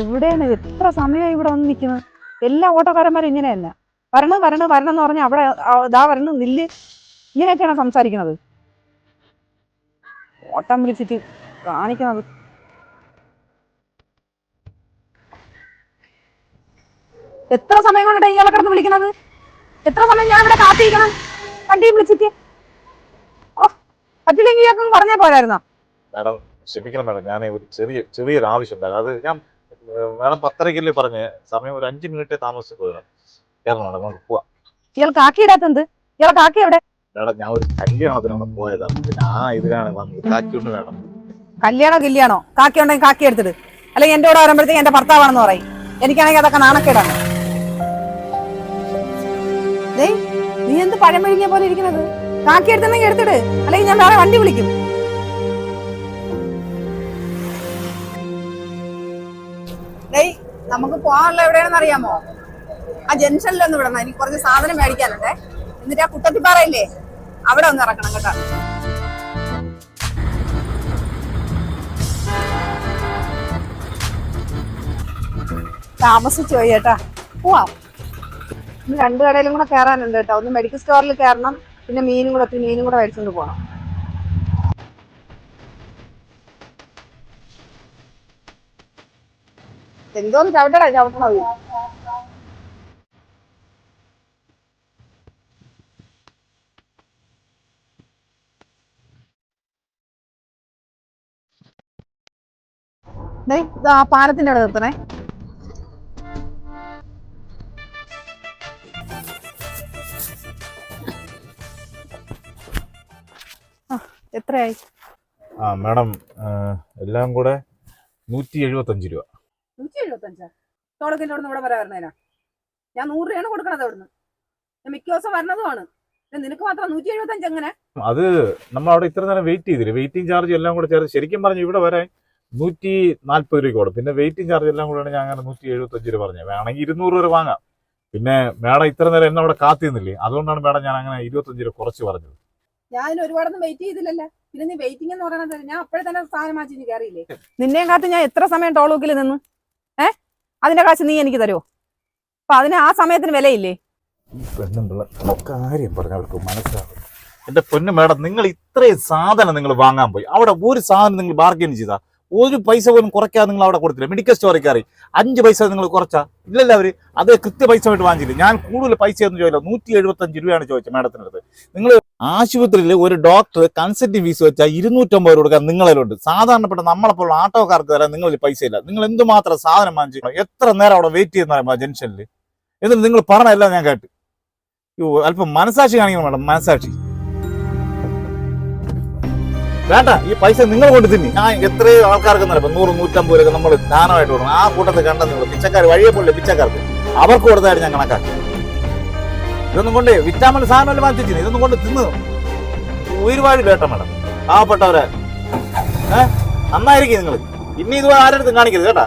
എവിടെയാണ്? എത്ര സമയമായി ഇവിടെ വന്ന് നിൽക്കുന്നത്? എല്ലാ ഓട്ടോക്കാരന്മാരും ഇങ്ങനെ തന്നെ. വരണം വരണം വരണം എന്ന് പറഞ്ഞാൽ അവിടെ ഇതാ വരണം നില്ല്. ഇങ്ങനെയൊക്കെയാണ് സംസാരിക്കുന്നത്. ഓട്ടം വിളിച്ചിട്ട് കാണിക്കുന്നത്. എത്ര സമയം കൊണ്ടിട്ട് ഇയാളെ കിടന്ന് വിളിക്കുന്നത്? എത്ര സമയം ഞാൻ ഇവിടെ കാത്തിരിക്കണം? വണ്ടിയും വിളിച്ചിട്ട്. പറ്റില്ലെങ്കിൽ ഇയാൾക്കും പറഞ്ഞേ പോരായിരുന്നോ? ക്ഷമിക്കണം മാഡം ഞാൻ ഒരു ചെറിയ ചെറിയൊരു ആവശ്യം ഉണ്ടായിരുന്നു. അത് ഞാൻ മേഡം മാഡം പത്തരയ്ക്കല്ലേ പറഞ്ഞ് സമയം ഒരു അഞ്ച് മിനിറ്റ് താമസിച്ചു കയറണം മാഡം നമുക്ക് പോവാം. ഇയാൾ കാക്കിയിടാത്തത് ഇയാളെ കാക്കി എവിടെ? മാഡം ഞാൻ ഒരു കല്യാണത്തിനാണ് പോയതാണ്. പിന്നെ ആ ഇതിനാണ് വന്നത്. കാറ്റുകൊണ്ട് വേണം കല്യാണോ കില്യാണോ കാക്കി ഉണ്ടെങ്കിൽ കാക്കി എടുത്തിട്ട് അല്ലെങ്കിൽ എന്റെ കൂടെ വരുമ്പോഴത്തേക്ക് എന്റെ ഭർത്താവാണെന്ന് പറയും. എനിക്കാണെങ്കിൽ അതൊക്കെ നാണക്കേടാണ്. നീ എന്ത് പഴം മെഴുകിയ പോലെ ഇരിക്കുന്നത്? കാക്കി എടുത്തെന്നെങ്കിൽ എടുത്തിട്ട് അല്ലെങ്കിൽ ഞാൻ വേറെ വണ്ടി വിളിക്കും. നമുക്ക് പോകാനുള്ള എവിടെയാണെന്ന് അറിയാമോ? ആ ജംഗ്ഷനിലൊന്ന് വിടണം. എനിക്ക് കുറച്ച് സാധനം മേടിക്കാനുണ്ടേ. എന്നിട്ട് ആ കുട്ടത്തിപ്പാറയില്ലേ? അവിടെ ഒന്ന് ഇറക്കണം കേട്ടോ. താമസിച്ചു പോയി ചേട്ടാ പോവാം. രണ്ടു കടയിലും കൂടെ കയറാനുണ്ട് കേട്ടോ. ഒന്ന് മെഡിക്കൽ സ്റ്റോറിൽ കയറണം. പിന്നെ മീനും കൂടെ ഒത്തിരി മീനും കൂടെ മേടിച്ചുകൊണ്ട് പോകണം എന്തോന്ന് ചവിട്ടടാ ആ പാലത്തിന്റെ അവിടെ നിർത്തണേ. എത്രയായി? ആ മാഡം എല്ലാം കൂടെ നൂറ്റി എഴുപത്തഞ്ച് രൂപ. നൂറ്റി എഴുപത്തഞ്ചാ തോളക്കിന്റെ അവിടെ ഇവിടെ വരാറുന്നതിനാ ഞാൻ നൂറ് രൂപയാണ് കൊടുക്കണത് അവിടുന്ന്. ഞാൻ മിക്ക ദിവസം വരണതുമാണ്. നിനക്ക് മാത്രം നൂറ്റി എഴുപത്തഞ്ച് എങ്ങനെ? അത് നമ്മൾ അവിടെ ഇത്ര നേരം വെയിറ്റ് ചെയ്തില്ലേ? വെയിറ്റിംഗ് ചാർജ് എല്ലാം കൂടെ ചേർത്ത് ശരിക്കും പറഞ്ഞു ഇവിടെ വരാൻ നൂറ്റി നാൽപ്പത് രൂപ കൊടുക്കും പിന്നെ വെയിറ്റിംഗ് ചാർജ് എല്ലാം കൂടെയാണ് ഞാൻ അങ്ങനെ നൂറ്റി എഴുപത്തഞ്ച് രൂപ പറഞ്ഞത് വേണമെങ്കിൽ ഇരുന്നൂറ് രൂപ വാങ്ങാം. പിന്നെ മേഡം ഇത്ര നേരം എന്നെ അവിടെ കാത്തിരുന്നില്ലേ? അതുകൊണ്ടാണ് മേഡം ഞാൻ അങ്ങനെ ഇരുപത്തഞ്ച് രൂപ കുറച്ച് പറഞ്ഞത്. ഞാൻ ഒരുപാടൊന്നും വെയിറ്റ് ചെയ്തില്ലല്ലേ. പിന്നെ നീ വെയിറ്റിംഗ് എന്ന് പറയണത് ഞാൻ അപ്പോഴേ തന്നെ സാധനം മാറ്റി കയറിയില്ലേ? നിന്നെയും കാത്ത് ഞാൻ എത്ര സമയം ടോളൂക്കിൽ നിന്ന്? ഏ? അതിന്റെ കാശ് നീ എനിക്ക് തരുമോ അപ്പൊ അതിന് ആ സമയത്തിന് വിലയില്ലേ? കാര്യം പറഞ്ഞ അവർക്ക് മനസ്സിലാവും. എന്റെ പൊന്നു മേഡം നിങ്ങൾ ഇത്രയും സാധനം നിങ്ങൾ വാങ്ങാൻ പോയി. അവിടെ ഒരു സാധനം നിങ്ങൾ ബാർഗൈൻ ചെയ്താ. ഒരു പൈസ പോലും കുറയ്ക്കാതെ നിങ്ങൾ അവിടെ കൊടുത്തില്ല. മെഡിക്കൽ സ്റ്റോറിൽ കയറി. അഞ്ച് പൈസ നിങ്ങൾ കുറച്ചാ. ഇല്ലല്ല അവർ. അത് കൃത്യ പൈസ ആയിട്ട് വാങ്ങിച്ചില്ല? ഞാൻ കൂടുതൽ പൈസ ഒന്നും ചോദിച്ചില്ല. നൂറ്റി എഴുപത്തഞ്ച് രൂപയാണ് ചോദിച്ചത് മേഡത്തിനടുത്ത്. അടുത്ത് നിങ്ങൾ ആശുപത്രിയിൽ ഒരു ഡോക്ടർ കൺസൾട്ടിംഗ് ഫീസ് വെച്ചാൽ ഇരുന്നൂറ്റമ്പത് രൂപ കൊടുക്കാൻ നിങ്ങളിലുണ്ട് സാധാരണപ്പെട്ട നമ്മളെപ്പോലുള്ള ആട്ടോക്കാർക്ക് തരാൻ നിങ്ങളിൽ പൈസ ഇല്ല നിങ്ങൾ എന്തുമാത്രം സാധനം വാങ്ങിച്ചു എത്ര നേരം അവിടെ വെയിറ്റ് ചെയ്യുന്ന ജംഗ്ഷനിൽ? എന്നിട്ട് നിങ്ങൾ പറഞ്ഞല്ല ഞാൻ കേട്ട്. അല്പം മനസാക്ഷി കാണിക്കണം മേഡം മനസാക്ഷി. വേണ്ട ഈ പൈസ നിങ്ങൾ കൊണ്ട് തിന്നി ഞാൻ എത്രയോ ആൾക്കാർക്ക് നിലപ്പം നൂറ് നൂറ്റമ്പത് രൂപ നമ്മൾ ദാനമായിട്ട് കൊടുക്കണം. ആ കൂട്ടത്തിൽ കണ്ട നിങ്ങൾ പിച്ചക്കാർ വഴിയെ പോലെ പിച്ചക്കാർക്ക്. അവർക്ക് കൊടുത്തായിട്ട് ഞാൻ കണക്കാക്കി. ഇതൊന്നും കൊണ്ട് വിറ്റാമിൻ സാധനമല്ല വാങ്ങിച്ചു ഇതൊന്നും കൊണ്ട് തിന്ന് ഒരുപാട് കേട്ടോ മേഡം. പാവപ്പെട്ടവരെ. ഏഹ് നന്നായിരിക്കും നിങ്ങൾ ഇനി ഇത് ആരുടെ കാണിക്കരുത് കേട്ടാ.